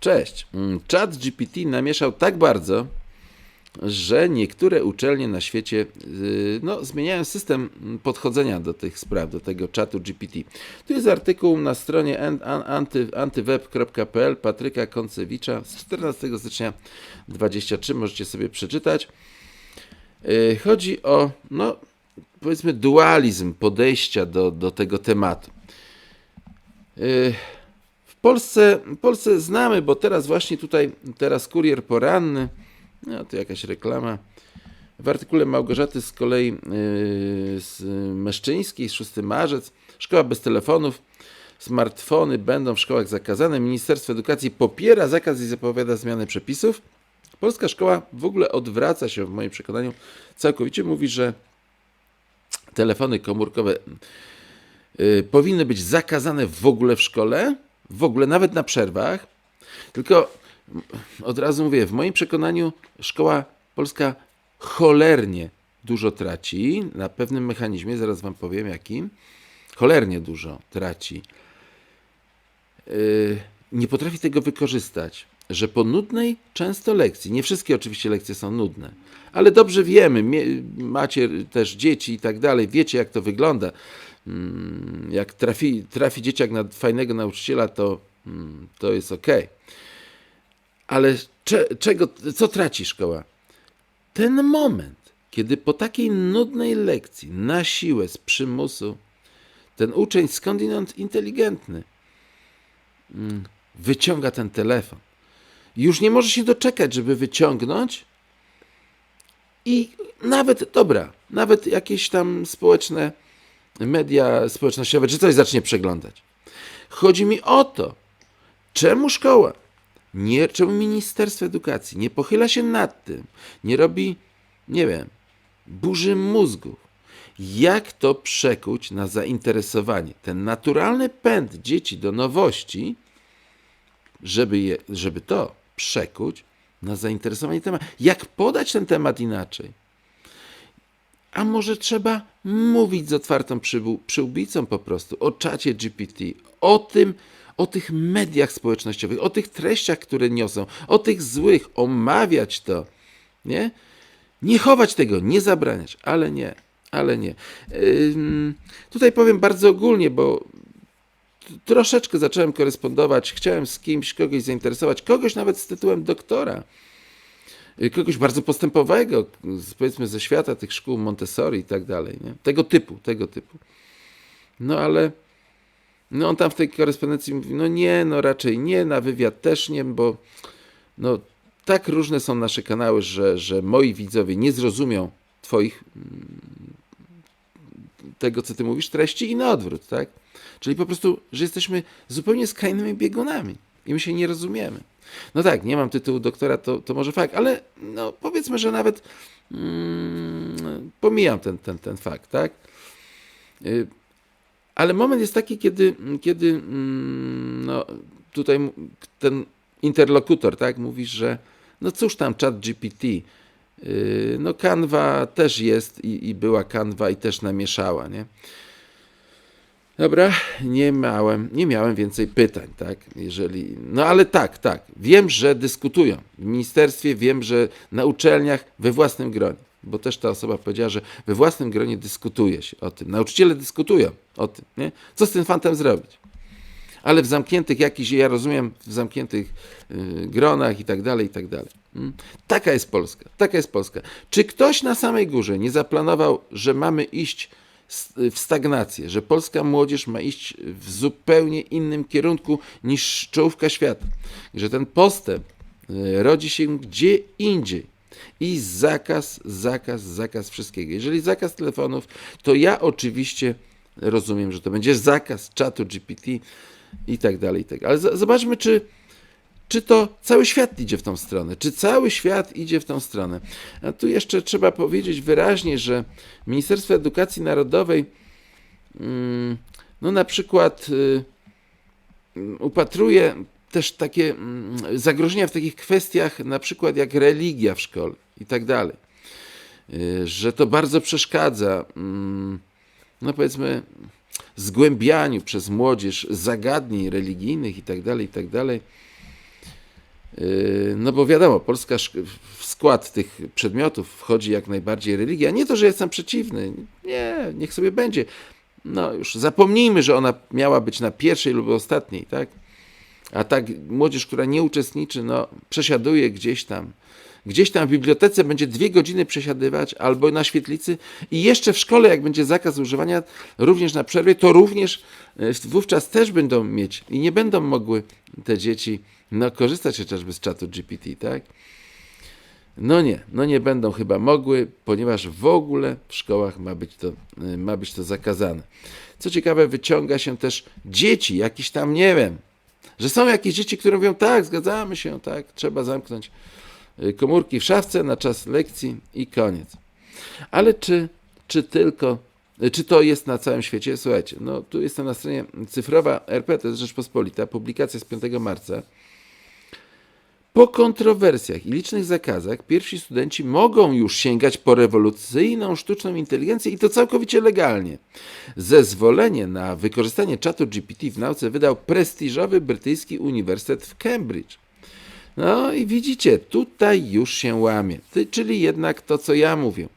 Cześć. Mm, Chat GPT namieszał tak bardzo, że niektóre uczelnie na świecie yy, no, zmieniają system podchodzenia do tych spraw, do tego czatu GPT. Tu jest artykuł na stronie an- an- anty, antyweb.pl Patryka Koncewicza z 14 stycznia 23. Możecie sobie przeczytać. Yy, Chodzi o, no, powiedzmy, dualizm podejścia do, do tego tematu. Polsce, Polsce znamy, bo teraz właśnie tutaj, teraz kurier poranny, no to jakaś reklama. W artykule Małgorzaty z kolei yy, z Meszczyńskiej, 6 marzec, szkoła bez telefonów, smartfony będą w szkołach zakazane. Ministerstwo Edukacji popiera zakaz i zapowiada zmianę przepisów. Polska szkoła w ogóle odwraca się, w moim przekonaniu, całkowicie. Mówi, że telefony komórkowe y, powinny być zakazane w ogóle w szkole, w ogóle nawet na przerwach. Tylko od razu mówię, w moim przekonaniu szkoła polska cholernie dużo traci na pewnym mechanizmie, zaraz wam powiem jakim. Cholernie dużo traci. Yy, nie potrafi tego wykorzystać, że po nudnej często lekcji, nie wszystkie oczywiście lekcje są nudne, ale dobrze wiemy, macie też dzieci i tak dalej, wiecie jak to wygląda. Mm, Jak trafi, trafi dzieciak na fajnego nauczyciela, to, mm, to jest ok. Ale cze, czego, co traci szkoła? Ten moment, kiedy po takiej nudnej lekcji, na siłę, z przymusu, ten uczeń skądinąd inteligentny, mm, wyciąga ten telefon. Już nie może się doczekać, żeby wyciągnąć i nawet, dobra, nawet jakieś tam społeczne media społecznościowe, czy coś zacznie przeglądać. Chodzi mi o to, czemu szkoła, nie, czemu Ministerstwo Edukacji nie pochyla się nad tym, nie robi, nie wiem, burzy mózgów, jak to przekuć na zainteresowanie. Ten naturalny pęd dzieci do nowości, żeby, je, żeby to przekuć na zainteresowanie temat. Jak podać ten temat inaczej? A może trzeba mówić z otwartą przyłbicą po prostu o czacie GPT, o tym, o tych mediach społecznościowych, o tych treściach, które niosą, o tych złych, omawiać to, nie? Nie chować tego, nie zabraniać, ale nie, ale nie. Ym, tutaj powiem bardzo ogólnie, bo troszeczkę zacząłem korespondować, chciałem z kimś, kogoś zainteresować, kogoś nawet z tytułem doktora kogoś bardzo postępowego, powiedzmy ze świata tych szkół Montessori i tak dalej, nie? tego typu, tego typu. No ale no on tam w tej korespondencji mówi, no nie, no raczej nie, na wywiad też nie, bo no tak różne są nasze kanały, że, że moi widzowie nie zrozumią twoich mm, tego, co ty mówisz, treści i na odwrót, tak? Czyli po prostu, że jesteśmy zupełnie skrajnymi biegunami i my się nie rozumiemy. No tak, nie mam tytułu doktora, to, to może fakt, ale no powiedzmy, że nawet mm, pomijam ten, ten, ten fakt, tak? Y, Ale moment jest taki, kiedy, kiedy mm, no, tutaj ten interlokutor, tak, mówisz, że no cóż tam, chat GPT, yy, no Canva też jest i, i była Canva i też namieszała, nie? Dobra, nie miałem, nie miałem więcej pytań, tak? Jeżeli, no ale tak, tak. Wiem, że dyskutują w ministerstwie, wiem, że na uczelniach we własnym gronie, bo też ta osoba powiedziała, że we własnym gronie dyskutuje się o tym. Nauczyciele dyskutują o tym, nie? Co z tym fantem zrobić? Ale w zamkniętych jakichś, ja rozumiem, w zamkniętych y, gronach i tak dalej, i tak dalej. Mm. Taka jest Polska, taka jest Polska. Czy ktoś na samej górze nie zaplanował, że mamy iść w stagnację, że polska młodzież ma iść w zupełnie innym kierunku niż czołówka świata, że ten postęp y, rodzi się gdzie indziej. I zakaz, zakaz, zakaz wszystkiego. Jeżeli zakaz telefonów, to ja oczywiście rozumiem, że to będzie zakaz czatu GPT i tak dalej, i tak. Ale z- zobaczmy, czy, czy to cały świat idzie w tą stronę? Czy cały świat idzie w tą stronę? A tu jeszcze trzeba powiedzieć wyraźnie, że Ministerstwo Edukacji Narodowej, mm, no na przykład, y, mm, upatruje też takie mm, zagrożenia w takich kwestiach, na przykład jak religia w szkole i tak dalej. Y, Że to bardzo przeszkadza, no powiedzmy, zgłębianiu przez młodzież zagadnień religijnych i tak dalej, i tak dalej. Yy, No bo wiadomo, Polska w skład tych przedmiotów wchodzi jak najbardziej religia. Nie to, że jestem przeciwny. Nie, niech sobie będzie. No już zapomnijmy, że ona miała być na pierwszej lub ostatniej, tak? A tak młodzież, która nie uczestniczy, no przesiaduje gdzieś tam. Gdzieś tam w bibliotece będzie dwie godziny przesiadywać, albo na świetlicy i jeszcze w szkole, jak będzie zakaz używania, również na przerwie, to również e, wówczas też będą mieć i nie będą mogły te dzieci no, korzystać chociażby z czatu GPT, tak? No nie, no nie będą chyba mogły, ponieważ w ogóle w szkołach ma być to, y, ma być to zakazane. Co ciekawe, wyciąga się też dzieci, jakiś tam, nie wiem, że są jakieś dzieci, które mówią, tak, zgadzamy się, tak, trzeba zamknąć komórki w szafce na czas lekcji i koniec. Ale czy, czy tylko, y, czy to jest na całym świecie? Słuchajcie, no tu jestem na stronie cyfrowa RP, to jest Rzeczpospolita, publikacja z 5 marca. Po kontrowersjach i licznych zakazach pierwsi studenci mogą już sięgać po rewolucyjną sztuczną inteligencję i to całkowicie legalnie. Zezwolenie na wykorzystanie czatu GPT w nauce wydał prestiżowy brytyjski uniwersytet w Cambridge. No i widzicie, tutaj już się łamie. Ty, czyli jednak to, co ja mówię.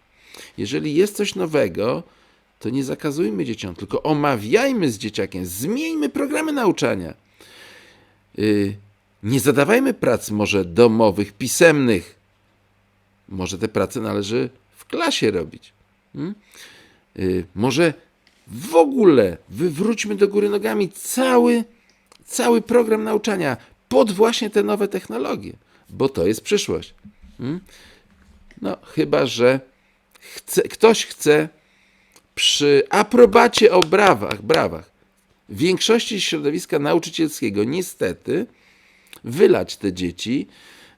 Jeżeli jest coś nowego, to nie zakazujmy dzieciom, tylko omawiajmy z dzieciakiem, zmieńmy programy nauczania. Yy, nie zadawajmy prac może domowych, pisemnych. Może te prace należy w klasie robić. Hmm? Yy, może w ogóle wywróćmy do góry nogami cały, cały program nauczania pod właśnie te nowe technologie, bo to jest przyszłość. Hmm? No, chyba, że chce, ktoś chce przy aprobacie o brawach, brawach większości środowiska nauczycielskiego niestety wylać te dzieci,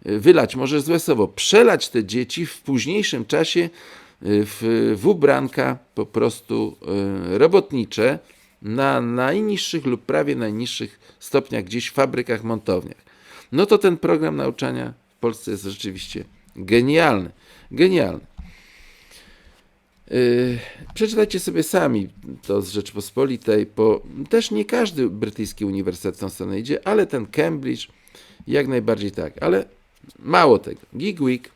wylać może złe słowo, przelać te dzieci w późniejszym czasie y, w, w ubranka po prostu y, robotnicze na najniższych lub prawie najniższych stopniach gdzieś w fabrykach, montowniach. No to ten program nauczania w Polsce jest rzeczywiście genialny. Genialny. Yy, Przeczytajcie sobie sami to z Rzeczpospolitej, bo też nie każdy brytyjski uniwersytet w tą stronę idzie, ale ten Cambridge jak najbardziej tak. Ale mało tego. Geek Week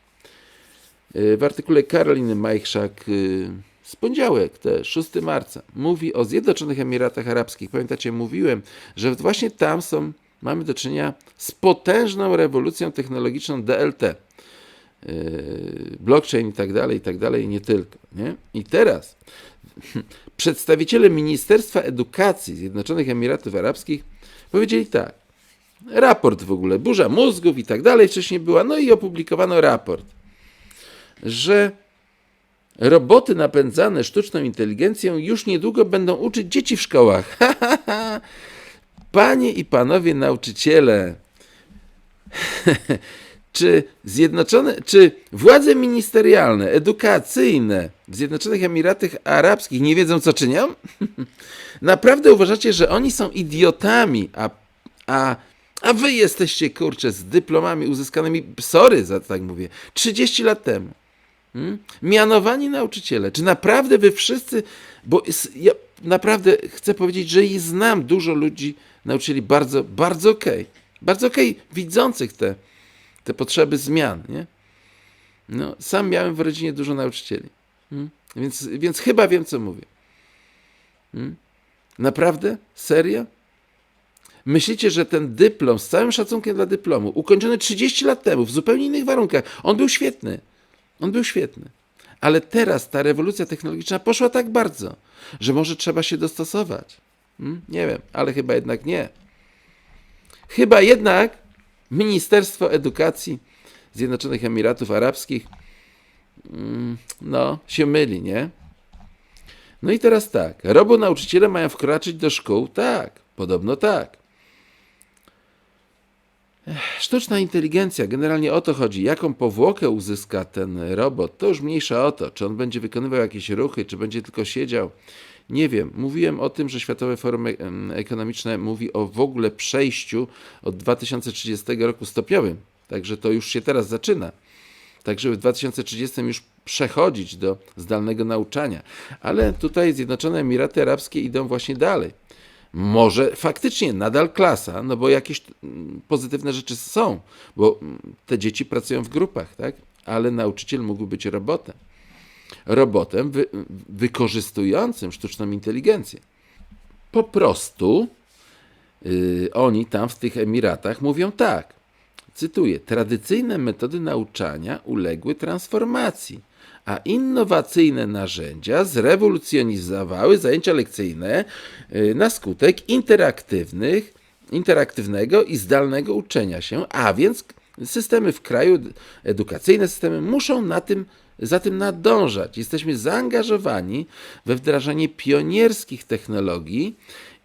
yy, w artykule Karoliny Majchrzak yy, z poniedziałek, te 6 marca, mówi o Zjednoczonych Emiratach Arabskich. Pamiętacie, mówiłem, że właśnie tam są, mamy do czynienia z potężną rewolucją technologiczną DLT yy, blockchain i tak dalej, i tak dalej, nie tylko. Nie? I teraz przedstawiciele Ministerstwa Edukacji Zjednoczonych Emiratów Arabskich powiedzieli tak, raport w ogóle, burza mózgów i tak dalej wcześniej była, no i opublikowano raport, że roboty napędzane sztuczną inteligencją już niedługo będą uczyć dzieci w szkołach. Panie i panowie nauczyciele, czy zjednoczone, czy władze ministerialne, edukacyjne w Zjednoczonych Emiratach Arabskich nie wiedzą, co czynią? Naprawdę uważacie, że oni są idiotami, a, a, a wy jesteście, kurczę, z dyplomami uzyskanymi, sorry za tak mówię, 30 lat temu. Hmm? Mianowani nauczyciele. Czy naprawdę wy wszyscy, bo ja naprawdę chcę powiedzieć, że i znam dużo ludzi, nauczycieli bardzo, bardzo okej, bardzo okej, widzących te, te potrzeby zmian, nie? No, sam miałem w rodzinie dużo nauczycieli, hmm? więc, więc chyba wiem, co mówię. Hmm? Naprawdę? Serio? Myślicie, że ten dyplom, z całym szacunkiem dla dyplomu, ukończony 30 lat temu, w zupełnie innych warunkach, on był świetny. On był świetny. Ale teraz ta rewolucja technologiczna poszła tak bardzo, że może trzeba się dostosować. Hmm? Nie wiem, ale chyba jednak nie. Chyba jednak Ministerstwo Edukacji Zjednoczonych Emiratów Arabskich mm, no, się myli, nie? No i teraz tak, robo nauczyciele mają wkroczyć do szkół? Tak, podobno tak. Sztuczna inteligencja, generalnie o to chodzi. Jaką powłokę uzyska ten robot, to już mniejsza o to. Czy on będzie wykonywał jakieś ruchy, czy będzie tylko siedział. Nie wiem. Mówiłem o tym, że Światowe Forum E- Ekonomiczne mówi o w ogóle przejściu od 2030 roku stopniowym. Także to już się teraz zaczyna. Tak, w 2030 już przechodzić do zdalnego nauczania. Ale tutaj Zjednoczone Emiraty Arabskie idą właśnie dalej. Może faktycznie nadal klasa, no bo jakieś mm, pozytywne rzeczy są, bo mm, te dzieci pracują w grupach, tak? Ale nauczyciel mógł być robotem. Robotem wy, wykorzystującym sztuczną inteligencję. Po prostu yy, oni tam w tych Emiratach mówią tak. Cytuję: Tradycyjne metody nauczania uległy transformacji, a innowacyjne narzędzia zrewolucjonizowały zajęcia lekcyjne y, na skutek interaktywnych, interaktywnego i zdalnego uczenia się, a więc systemy w kraju, edukacyjne systemy muszą na tym, za tym nadążać. Jesteśmy zaangażowani we wdrażanie pionierskich technologii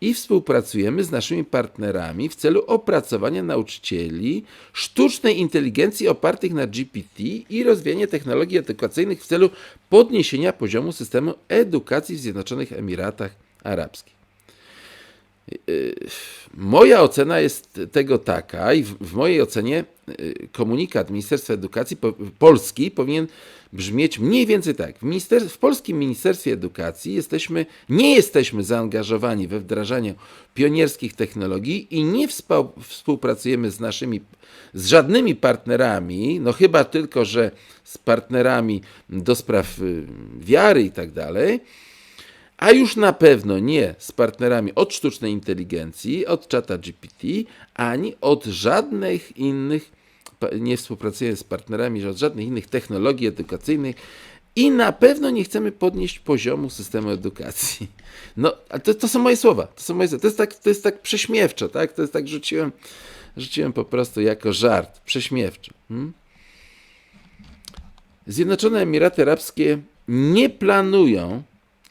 i współpracujemy z naszymi partnerami w celu opracowania nauczycieli sztucznej inteligencji opartych na GPT i rozwijania technologii edukacyjnych w celu podniesienia poziomu systemu edukacji w Zjednoczonych Emiratach Arabskich. Yy, moja ocena jest tego taka, i w, w mojej ocenie yy, komunikat Ministerstwa Edukacji po, Polski powinien brzmieć mniej więcej tak. W, minister, w polskim Ministerstwie Edukacji jesteśmy, nie jesteśmy zaangażowani we wdrażanie pionierskich technologii i nie współpracujemy z naszymi, z żadnymi partnerami, no chyba tylko, że z partnerami do spraw yy, wiary i tak dalej a już na pewno nie z partnerami od sztucznej inteligencji, od czata GPT, ani od żadnych innych, nie współpracujemy z partnerami od żadnych innych technologii edukacyjnych i na pewno nie chcemy podnieść poziomu systemu edukacji. No, to, to są moje słowa, to są moje słowa. To jest tak, to jest tak prześmiewczo, tak? To jest tak, rzuciłem, rzuciłem po prostu jako żart, prześmiewczo. Hmm? Zjednoczone Emiraty Arabskie nie planują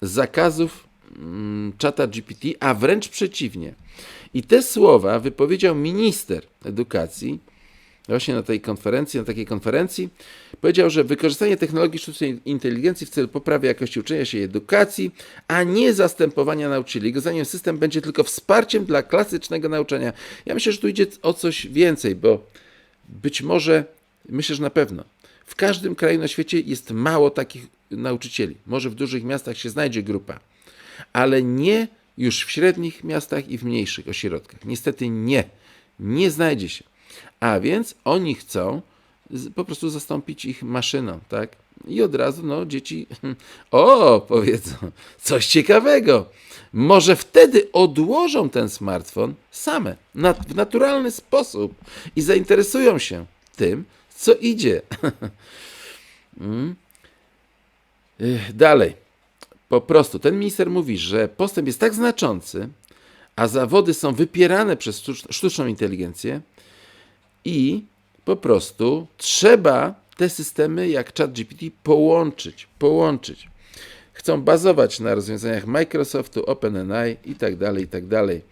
zakazów mm, czata GPT, a wręcz przeciwnie. I te słowa wypowiedział minister edukacji właśnie na tej konferencji, na takiej konferencji. Powiedział, że wykorzystanie technologii sztucznej inteligencji w celu poprawy jakości uczenia się i edukacji, a nie zastępowania nauczycieli. Jego zdaniem system będzie tylko wsparciem dla klasycznego nauczania. Ja myślę, że tu idzie o coś więcej, bo być może, myślę, że na pewno, w każdym kraju na świecie jest mało takich nauczycieli. Może w dużych miastach się znajdzie grupa, ale nie już w średnich miastach i w mniejszych ośrodkach. Niestety nie, nie znajdzie się. A więc oni chcą po prostu zastąpić ich maszyną, tak? I od razu, no, dzieci, o, powiedzą, coś ciekawego. Może wtedy odłożą ten smartfon same, w naturalny sposób i zainteresują się tym, co idzie. mm. Dalej. Po prostu ten minister mówi, że postęp jest tak znaczący, a zawody są wypierane przez sztuczną inteligencję i po prostu trzeba te systemy jak ChatGPT połączyć, połączyć. Chcą bazować na rozwiązaniach Microsoftu, OpenAI i tak dalej, i tak dalej.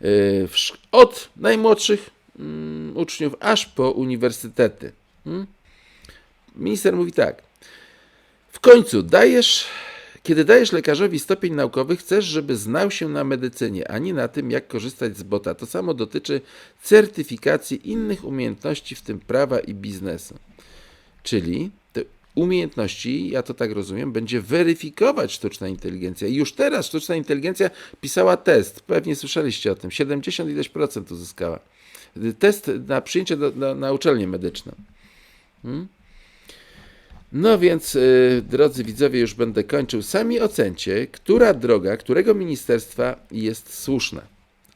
Yy, od najmłodszych mm, uczniów aż po uniwersytety. Hmm? Minister mówi tak. W końcu dajesz, kiedy dajesz lekarzowi stopień naukowy, chcesz, żeby znał się na medycynie, a nie na tym, jak korzystać z bota. To samo dotyczy certyfikacji innych umiejętności, w tym prawa i biznesu. Czyli te umiejętności, ja to tak rozumiem, będzie weryfikować sztuczna inteligencja. I już teraz sztuczna inteligencja pisała test, pewnie słyszeliście o tym, 70 ileś procent uzyskała. Test na przyjęcie do, do, na uczelnię medyczną. Hmm? No więc, yy, drodzy widzowie, już będę kończył. Sami ocencie, która droga, którego ministerstwa jest słuszna.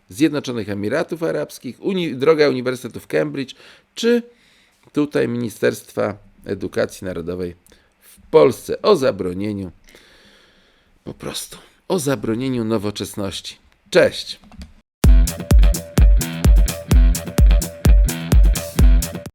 Zjednoczonych Emiratów Arabskich, Uni droga Uniwersytetu w Cambridge, czy tutaj Ministerstwa Edukacji Narodowej w Polsce o zabronieniu, po prostu, o zabronieniu nowoczesności. Cześć!